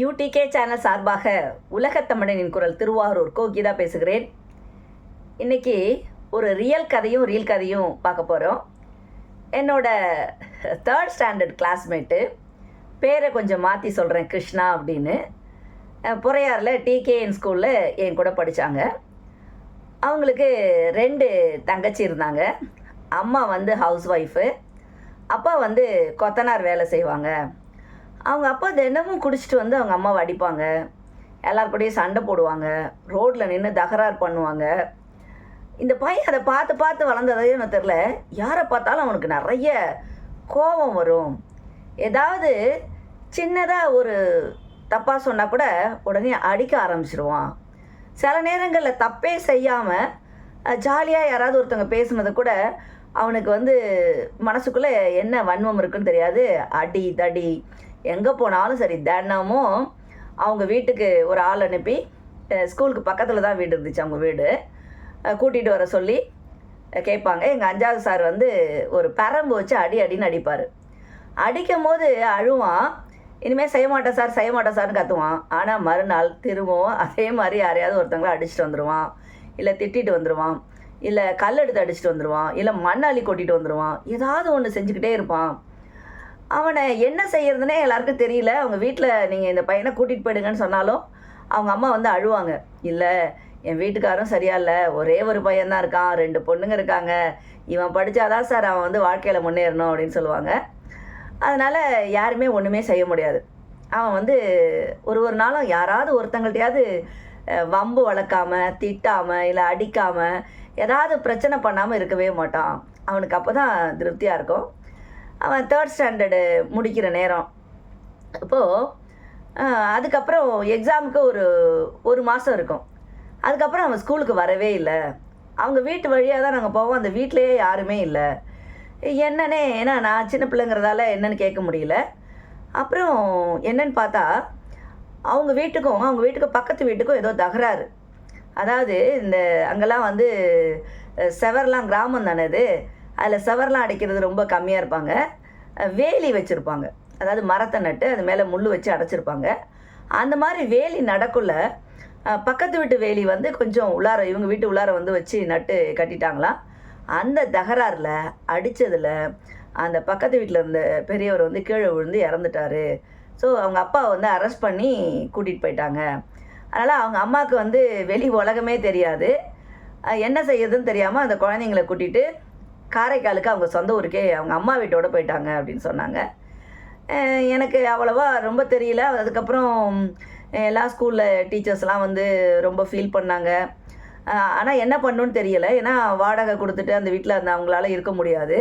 UDK channel சார்பாக உலகத்தமிழனின் குரல் திருவாரூர் கோகிதா பேசுகிறேன். இன்னைக்கு ஒரு ரியல் கதையும் ரீல் கதையும் பார்க்க போகிறோம் என்னோட தேர்ட் ஸ்டாண்டர்ட் கிளாஸ்மேட்டு பேரை கொஞ்சம் மாற்றி சொல்கிறேன் கிருஷ்ணா அப்படின்னு. புறையாரில் டிகேஎன் ஸ்கூலில் என் கூட படித்தாங்க அவங்களுக்கு ரெண்டு தங்கச்சி இருந்தாங்க. அம்மா வந்து ஹவுஸ் ஒய்ஃபு அப்பா வந்து கொத்தனார் வேலை செய்வாங்க. அவங்க அப்பா தினமும் குடிச்சிட்டு வந்து அவங்க அம்மாவை அடிப்பாங்க. எல்லார் கூடயும் சண்டை போடுவாங்க. ரோட்டில் நின்று தகராறு பண்ணுவாங்க. இந்த பையன் அதை பார்த்து பார்த்து வளர்ந்ததையும் எனக்கு தெரில யாரை பார்த்தாலும் அவனுக்கு நிறைய கோபம் வரும். ஏதாவது சின்னதாக ஒரு தப்பாக சொன்னால் கூட உடனே அடிக்க ஆரம்பிச்சிருவான். சில நேரங்களில் தப்பே செய்யாமல் ஜாலியாக யாராவது ஒருத்தவங்க பேசுனது கூட அவனுக்கு வந்து மனசுக்குள்ளே என்ன வன்மம் இருக்குன்னு தெரியாது. அடி தடி எங்கே போனாலும் சரி தினமும் அவங்க வீட்டுக்கு ஒரு ஆள் அனுப்பி ஸ்கூலுக்கு பக்கத்தில் தான் வீடு இருந்துச்சு அவங்க வீடு. கூட்டிகிட்டு வர சொல்லி கேட்பாங்க. எங்கள் அஞ்சாவது சார் வந்து ஒரு பரம்பு வச்சு அடி அடின்னு அடிப்பார். அடிக்கும் போது அழுவான். இனிமேல் செய்ய மாட்டேன் சார் செய்ய மாட்டேன் சார்னு கத்துவான். ஆனால் மறுநாள் திரும்பவும் அதே மாதிரி யாரையாவது ஒருத்தங்கள அடிச்சுட்டு வந்துடுவான் இல்லை திட்டிட்டு வந்துடுவான் இல்லை கல் எடுத்து அடிச்சுட்டு வந்துடுவான் இல்லை மண் அள்ளி கொட்டிட்டு வந்துடுவான் ஏதாவது ஒன்று செஞ்சுக்கிட்டே இருப்பான். அவனை என்ன செய்யறதுனே எல்லாருக்கும் தெரியல. அவங்க வீட்டில் நீங்கள் இந்த பையனை கூட்டிகிட்டு போயிடுங்கன்னு சொன்னாலும் அவங்க அம்மா வந்து அழுவாங்க. இல்லை என் வீட்டுக்காரும் சரியா இல்லை. ஒரே ஒரு பையன்தான் இருக்கான். ரெண்டு பொண்ணுங்க இருக்காங்க. இவன் படித்தாதான் சார் அவன் வந்து வாழ்க்கையில் முன்னேறணும் அப்படின்னு சொல்லுவாங்க. அதனால் யாருமே ஒன்றுமே செய்ய முடியாது. அவன் வந்து ஒரு ஒரு நாளும் யாராவது ஒருத்தங்கள்ட்டையாவது வம்பு வளர்க்காம திட்டாமல் இல்லை அடிக்காமல் ஏதாவது பிரச்சனை பண்ணாமல் இருக்கவே மாட்டான். அவனுக்கு அப்போ தான் திருப்தியாக இருக்கும். அவன் தேர்ட் ஸ்டாண்டர்டு முடிக்கிற நேரம். இப்போது அதுக்கப்புறம் எக்ஸாமுக்கு ஒரு ஒரு மாதம் இருக்கும். அதுக்கப்புறம் அவன் ஸ்கூலுக்கு வரவே இல்லை. அவங்க வீட்டு வழியாக தான் நாங்கள் போவோம். அந்த வீட்டிலேயே யாருமே இல்லை. என்னன்னே ஏன்னா நான் சின்ன பிள்ளைங்கிறதால என்னன்னு கேட்க முடியல. அப்புறம் என்னன்னு பார்த்தா அவங்க வீட்டுக்கும் அவங்க வீட்டுக்கு பக்கத்து வீட்டுக்கும் ஏதோ தகராறு. அதாவது இந்த அங்கெல்லாம் வந்து செவர்லாம் கிராமம் தானே இது அதில் செவர்லாம் அடைக்கிறது ரொம்ப கம்மியாக இருப்பாங்க. வேலி வச்சுருப்பாங்க. அதாவது மரத்தை நட்டு அது மேலே முள் வச்சு அடைச்சிருப்பாங்க. அந்த மாதிரி வேலி நடக்குள்ள பக்கத்து வீட்டு வேலி வந்து கொஞ்சம் உள்ளார இவங்க வீட்டு உள்ளார வந்து வச்சு நட்டு கட்டிட்டாங்களாம். அந்த தகராறில் அடித்ததில் அந்த பக்கத்து வீட்டில் இருந்த பெரியவர் வந்து கீழே விழுந்து இறந்துட்டாரு. ஸோ அவங்க அப்பா வந்து அரெஸ்ட் பண்ணி கூட்டிகிட்டு போயிட்டாங்க. அதனால் அவங்க அம்மாவுக்கு வந்து வெளி உலகமே தெரியாது. என்ன செய்யறதுன்னு தெரியாமல் அந்த குழந்தைங்களை கூட்டிகிட்டு காரைக்காலுக்கு அவங்க சொந்த ஊருக்கே அவங்க அம்மா வீட்டோட போயிட்டாங்க அப்படின்னு சொன்னாங்க. எனக்கு அவ்வளோவா ரொம்ப தெரியல. அதுக்கப்புறம் எல்லா ஸ்கூலில் டீச்சர்ஸ்லாம் வந்து ரொம்ப ஃபீல் பண்ணாங்க. ஆனால் என்ன பண்ணுன்னு தெரியலை. ஏன்னா வாடகை கொடுத்துட்டு அந்த வீட்டில் அந்த அவங்களால இருக்க முடியாது.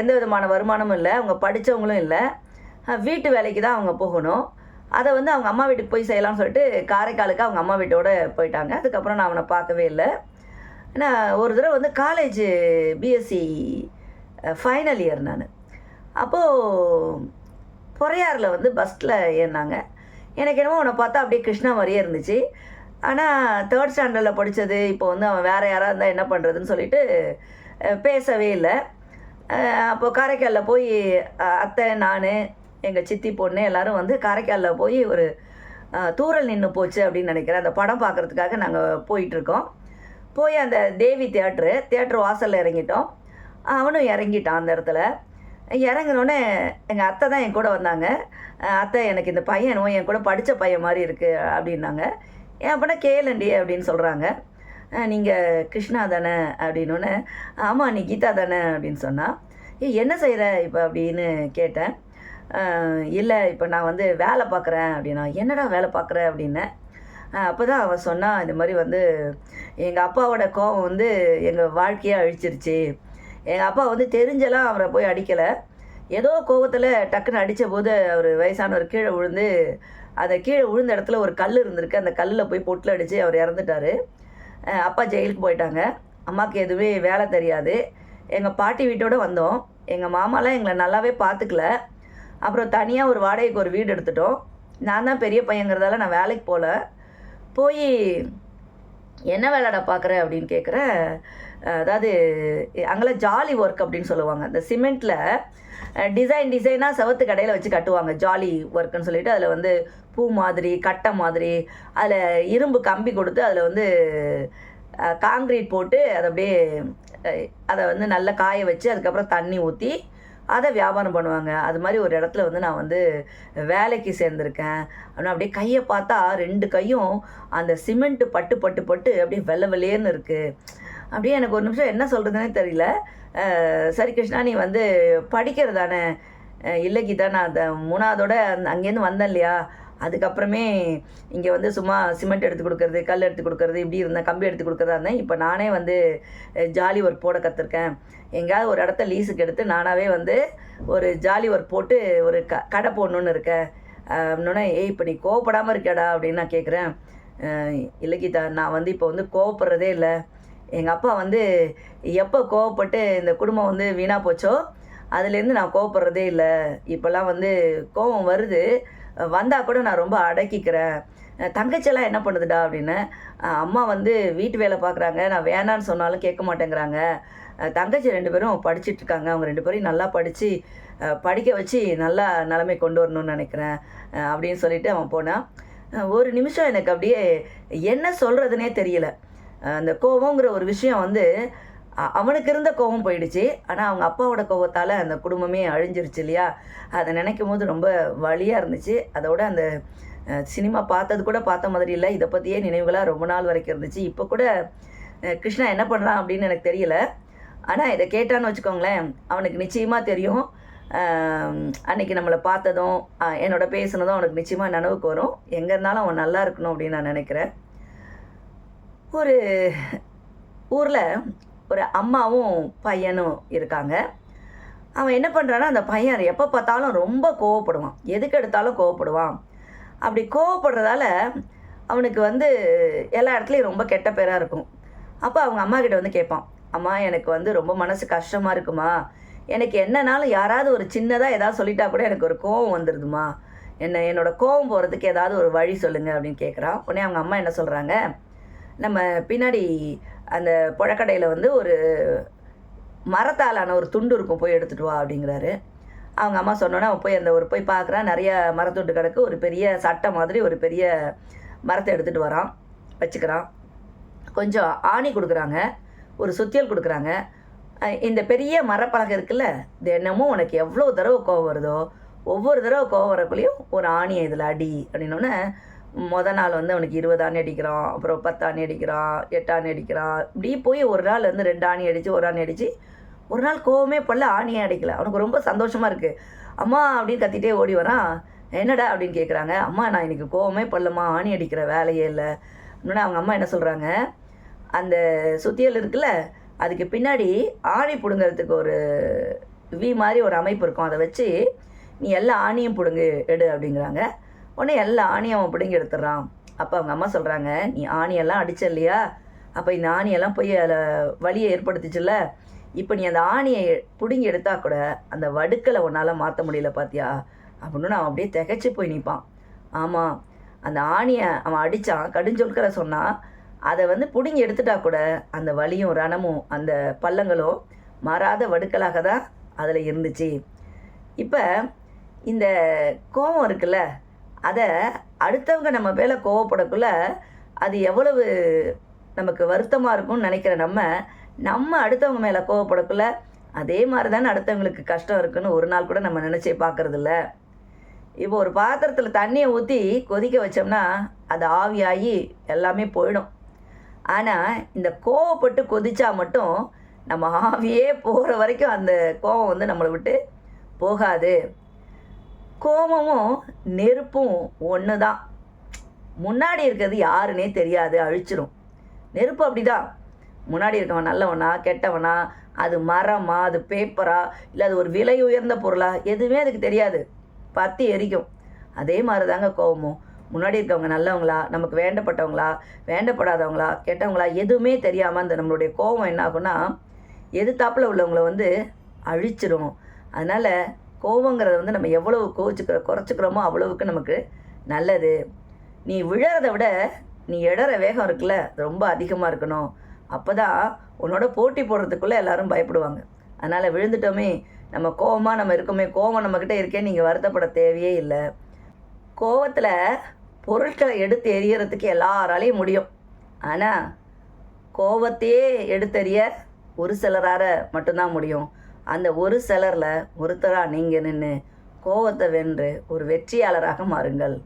எந்த விதமான வருமானமும் இல்லை. அவங்க படித்தவங்களும் இல்லை. வீட்டு வேலைக்கு தான் அவங்க போகணும். அதை வந்து அவங்க அம்மா வீட்டுக்கு போய் செய்யலாம்னு சொல்லிட்டு காரைக்காலுக்கு அவங்க அம்மா வீட்டோட போயிட்டாங்க. அதுக்கப்புறம் நான் அவனை பார்க்கவே இல்லை. ஏன்னா ஒரு தடவை வந்து காலேஜ் பிஎஸ்சி ஃபைனல் இயர் நான். அப்போது பொறையாரில் வந்து பஸ்ஸில் ஏறினாங்க. எனக்கு என்னமோ அவனை பார்த்தா அப்படியே கிருஷ்ணா மாதிரியே இருந்துச்சு. ஆனால் தேர்ட் ஸ்டாண்டர்டில் படித்தது இப்போ வந்து அவன் வேறு யாராக இருந்தால் என்ன பண்ணுறதுன்னு சொல்லிட்டு பேசவே இல்லை. அப்போது காரைக்காலில் போய் அத்தை நான் எங்கள் சித்தி பொண்ணு எல்லோரும் வந்து காரைக்காலில் போய் ஒரு தூரல் நின்று போச்சு அப்படின்னு நினைக்கிறேன். அந்த படம் பார்க்குறதுக்காக நாங்கள் போயிட்டுருக்கோம் போய் அந்த தேவி தேட்ரு தேட்ரு வாசலில் இறங்கிட்டோம். அவனும் இறங்கிட்டான் அந்த இடத்துல. இறங்கினோடனே எங்கள் அத்தை தான் என் கூட வந்தாங்க. அத்தை எனக்கு இந்த பையன் என்னமோ என் கூட படித்த பையன் மாதிரி இருக்குது அப்படின்னாங்க. ஏன் அப்படின்னா கேளண்டி அப்படின்னு சொல்கிறாங்க நீங்கள் கிருஷ்ணா தானே அப்படின்னோடனே ஆமாம் நீ கீதா தானே அப்படின்னு சொன்னான் ஏ என்ன செய்கிற இப்போ அப்படின்னு கேட்டேன். இல்லை இப்போ நான் வந்து வேலை பார்க்குறேன் அப்படின்னா என்னடா வேலை பார்க்குற அப்படின்னேன் அப்போ தான் அவன் சொன்னான் இந்த மாதிரி வந்து எங்கள் அப்பாவோட கோவம் வந்து எங்கள் வாழ்க்கையை அழிச்சிருச்சு. எங்கள் அப்பா வந்து தெரிஞ்செல்லாம் அவரை போய் அடிக்கலை. ஏதோ கோவத்தில் டக்குன்னு அடித்த போது அவர் வயசானவர் கீழே விழுந்து அந்த கீழே விழுந்த இடத்துல ஒரு கல் இருந்திருக்கு. அந்த கல்லில் போய் பொட்டில் அடித்து அவர் இறந்துட்டார். அப்பா ஜெயிலுக்கு போயிட்டாங்க. அம்மாவுக்கு எதுவுமே வேலை தெரியாது. எங்கள் பாட்டி வீட்டோட வந்தோம். எங்கள் மாமாலாம் எங்களை நல்லாவே பார்த்துக்கல அப்புறம் தனியாக ஒரு வாடகைக்கு ஒரு வீடு எடுத்துட்டோம். நான் தான் பெரிய பையங்கிறதால நான் வேலைக்கு போகல போய் என்ன வேலைடா பார்க்குற அப்படின்னு கேட்குறேன் அதாவது அங்கெல்லாம் ஜாலி ஒர்க் அப்படின்னு சொல்லுவாங்க. இந்த சிமெண்ட்டில் டிசைன் டிசைனாக செவத்து கடையில் வச்சு கட்டுவாங்க. ஜாலி ஒர்க்குன்னு சொல்லிட்டு அதில் வந்து பூ மாதிரி கட்டை மாதிரி அதில் இரும்பு கம்பி கொடுத்து அதில் வந்து காங்கிரீட் போட்டு அதை அப்படியே அதை வந்து நல்லா காய வச்சு அதுக்கப்புறம் தண்ணி ஊற்றி அதை வியாபாரம் பண்ணுவாங்க. அது மாதிரி ஒரு இடத்துல வந்து நான் வந்து வேலைக்கு சேர்ந்துருக்கேன். ஆனால் அப்படியே கையை பார்த்தா ரெண்டு கையும் அந்த சிமெண்ட்டு பட்டு பட்டு பட்டு அப்படியே வெள்ளை வெள்ளையேன்னு இருக்குது அப்படியே எனக்கு ஒரு நிமிஷம் என்ன சொல்கிறதுனே தெரியல. சரி கிருஷ்ணா நீ வந்து படிக்கிறது தானே? அஹ், இல்லை கீதா நான் அந்த மூணாவதோட அந் அங்கேருந்து வந்தேன் இல்லையா? அதுக்கப்புறமே இங்கே வந்து சும்மா சிமெண்ட் எடுத்து கொடுக்கறது கல் எடுத்து கொடுக்கறது இப்படி இருந்தேன் கம்பி எடுத்து கொடுக்குறதா இருந்தேன் இப்போ நானே வந்து ஜாலி ஒர்க் போட கற்றுருக்கேன் எங்கேயாவது ஒரு இடத்த லீஸுக்கு எடுத்து நானாகவே வந்து ஒரு ஜாலி ஒர்க் போட்டு ஒரு க கடை போடணுன்னு இருக்கேன். அப்படின்னோடனே ஏய் இப்போ நீ கோவப்படாமல் இருக்கேடா அப்படின்னு நான் கேட்குறேன் இல்லை கீதா நான் வந்து இப்போ வந்து கோவப்படுறதே இல்லை. எங்கள் அப்பா வந்து எப்போ கோவப்பட்டு இந்த குடும்பம் வந்து வீணாக போச்சோ அதுலேருந்து நான் கோவப்படுறதே இல்லை. இப்போல்லாம் வந்து கோவம் வருது. வந்தால் கூட நான் ரொம்ப அடக்கிக்கிறேன். தங்கச்சியெல்லாம் என்ன பண்ணுதுடா அப்படின்னு அம்மா வந்து வீட்டு வேலை பார்க்குறாங்க. நான் வேணான்னு சொன்னாலும் கேட்க மாட்டேங்கிறாங்க. தங்கச்சி ரெண்டு பேரும் படிச்சிட்டு இருக்காங்க. அவங்க ரெண்டு பேரையும் நல்லா படித்து படிக்க வச்சு நல்லா நிலைமை கொண்டு வரணும்னு நினைக்கிறேன் அப்படின்னு சொல்லிட்டு அவன் போனான் ஒரு நிமிஷம் எனக்கு அப்படியே என்ன சொல்கிறதுனே தெரியல. அந்த கோபங்கிற ஒரு விஷயம் வந்து அவனுக்கு இருந்த கோபம் போயிடுச்சு. ஆனால் அவங்க அப்பாவோட கோபத்தால் அந்த குடும்பமே அழிஞ்சிருச்சு இல்லையா? அதை நினைக்கும் போது ரொம்ப வலியாக இருந்துச்சு. அதோட அந்த சினிமா பார்த்தது கூட பார்த்த மாதிரி இல்லை. இதை பற்றியே நினைவுகளாக ரொம்ப நாள் வரைக்கும் இருந்துச்சு. இப்போ கூட கிருஷ்ணா என்ன பண்ணுறான் அப்படின்னு எனக்கு தெரியல. ஆனால் இதை கேட்டான்னு வச்சுக்கோங்களேன் அவனுக்கு நிச்சயமாக தெரியும். அன்னைக்கு நம்மளை பார்த்ததும் என்னோட பேசுனதும் அவனுக்கு நிச்சயமாக நினைவுக்கு வரும். எங்கே இருந்தாலும் அவன் நல்லா இருக்கணும் அப்படின்னு நான் நினைக்கிறேன். ஒரு ஊரில் ஒரு அம்மாவும் பையனும் இருக்காங்க. அவன் என்ன பண்ணுறான்னா அந்த பையன் எப்போ பார்த்தாலும் ரொம்ப கோவப்படுவான். எதுக்கு எடுத்தாலும் கோவப்படுவான். அப்படி கோவப்படுறதால அவனுக்கு வந்து எல்லா இடத்துலையும் ரொம்ப கெட்ட பேராக இருக்கும். அப்போ அவங்க அம்மா கிட்ட வந்து கேட்பான் அம்மா எனக்கு வந்து ரொம்ப மனசு கஷ்டமாக இருக்குமா? எனக்கு என்னனாலும் யாராவது ஒரு சின்னதாக ஏதாவது சொல்லிட்டா கூட எனக்கு ஒரு கோவம் வந்துடுதுமா என்ன என்னோடய கோவம் போகிறதுக்கு ஏதாவது ஒரு வழி சொல்லுங்கள் அப்படின்னு கேட்குறான் உடனே அவங்க அம்மா என்ன சொல்கிறாங்க நம்ம பின்னாடி அந்த புழக்கடையில் வந்து ஒரு மரத்தாலான ஒரு துண்டு இருக்கும் போய் எடுத்துகிட்டு வா அப்படிங்கிறாரு. அவங்க அம்மா சொன்னோன்னே அவன் போய் அந்த ஒரு போய் பார்க்குறான் நிறைய மரத்துண்டு கிடக்கு ஒரு பெரிய சட்டை மாதிரி ஒரு பெரிய மரத்தை எடுத்துகிட்டு வரான் வச்சுக்கிறான். கொஞ்சம் ஆணி கொடுக்குறாங்க ஒரு சுத்தியல் கொடுக்குறாங்க. இந்த பெரிய மரப்பழகம் இருக்குல்ல தினமும் உனக்கு எவ்வளோ தடவை கோவம் வருதோ ஒவ்வொரு தடவை கோவம் வரக்குள்ளேயும் ஒரு ஆணியை இதில் அடி அப்படின்னோடனே முத நாள் வந்து அவனுக்கு இருபது ஆணி அடிக்கிறான் அப்புறம் பத்து ஆணி அடிக்கிறான் எட்டு ஆணி அடிக்கிறான். இப்படி போய் ஒரு நாள் வந்து ரெண்டு ஆணி அடித்து ஒரு ஆணி அடித்து ஒரு நாள் கோவமே படல ஆணியே அடிக்கல. அவனுக்கு ரொம்ப சந்தோஷமாக இருக்குது அம்மா அப்படின்னு கத்திட்டே ஓடி வரான். என்னடா? அப்படின்னு கேட்குறாங்க அம்மா நான் இன்னைக்கு கோவமே பண்ணலம்மா ஆணி அடிக்கிற வேலையே இல்லை. இன்னொன்று அவங்க அம்மா என்ன சொல்கிறாங்க அந்த சுத்தியல் இருக்குல்ல அதுக்கு பின்னாடி ஆணி பிடுங்கிறதுக்கு ஒரு வி மாதிரி ஒரு அமைப்பு இருக்கும். அதை வச்சு நீ எல்லா ஆணியும் பிடுங்கு எடு அப்படிங்கிறாங்க. உடனே எல்லா ஆணியும் அவன் பிடுங்கி எடுத்துடுறான். அப்போ அவங்க அம்மா சொல்கிறாங்க நீ ஆணியெல்லாம் அடிச்ச இல்லையா? அப்போ இந்த ஆணியெல்லாம் போய் அதில் வலியை ஏற்படுத்திச்சுல்ல? இப்போ நீ அந்த ஆணியை பிடுங்கி எடுத்தா கூட அந்த வடுக்களை உன்னால் மாற்ற முடியல பாத்தியா? அப்படின்னு அவன் அப்படியே திகைச்சு போய் நிற்பான் ஆமாம் அந்த ஆணியை அவன் அடித்தான் கடுஞ்சொல்கிற சொன்னான் அதை வந்து பிடுங்கி எடுத்துட்டா கூட அந்த வலியும் ரணமும் அந்த பள்ளங்களும் மாறாத வடுக்களாக தான் அதில் இருந்துச்சு. இப்போ இந்த கோபம் இருக்குல்ல அதை அடுத்தவங்க நம்ம மேலே கோவப்படக்குள்ள அது எவ்வளவு நமக்கு வருத்தமாக இருக்கும்னு நினைக்கிற நம்ம நம்ம அடுத்தவங்க மேலே கோவப்படக்குள்ள அதே மாதிரி தானே அடுத்தவங்களுக்கு கஷ்டம் இருக்குன்னு ஒரு நாள் கூட நம்ம நினச்சி பார்க்குறதில்ல இப்போ ஒரு பாத்திரத்தில் தண்ணியை ஊற்றி கொதிக்க வச்சோம்னா அது ஆவியாகி எல்லாமே போயிடும். ஆனால் இந்த கோவப்பட்டு கொதிச்சா மட்டும் நம்ம ஆவியே போகிற வரைக்கும் அந்த கோவம் வந்து நம்மளை விட்டு போகாது. கோபமும் நெருப்பும் ஒன்று தான் முன்னாடி இருக்கிறது யாருன்னே தெரியாது அழிச்சிரும். நெருப்பு அப்படிதான் முன்னாடி இருக்கவன் நல்லவனா கெட்டவனா? அது மரமா? அது பேப்பரா இல்லை அது ஒரு விலை உயர்ந்த பொருளா? எதுவுமே அதுக்கு தெரியாது. பற்றி எரிக்கும். அதே மாதிரி தாங்க கோபமும். முன்னாடி இருக்கவங்க நல்லவங்களா? நமக்கு வேண்டப்பட்டவங்களா? வேண்டப்படாதவங்களா? கெட்டவங்களா? எதுவுமே தெரியாமல் அந்த நம்மளுடைய கோபம் என்ன ஆகும்னா எதிர்த்தாப்பில் உள்ளவங்களை வந்து அழிச்சிரும். அதனால் கோபங்கிறத வந்து நம்ம எவ்வளவு கோவிச்சுக்கிற குறைச்சிக்கிறோமோ அவ்வளவுக்கு நமக்கு நல்லது. நீ விழறத விட நீ இடற வேகம் இருக்குல்ல அது ரொம்ப அதிகமாக இருக்கணும். அப்போ தான் உன்னோட போட்டி போடுறதுக்குள்ளே எல்லாரும் பயப்படுவாங்க. அதனால் விழுந்துட்டோமே நம்ம கோவமாக நம்ம இருக்கோமே கோவம் நம்மக்கிட்ட இருக்கே நீங்கள் வருத்தப்பட தேவையே இல்லை. கோவத்தில் பொருட்களை எடுத்து எறியறதுக்கு எல்லாராலையும் முடியும். ஆனால் கோவத்தையே எடுத்தெறிய ஒரு சிலரார மட்டும்தான் முடியும். அந்த ஒரு சிலரில் ஒருத்தராக நீங்கள் நின்று கோவத்தை வென்று ஒரு வெற்றியாளராக மாறுங்கள்.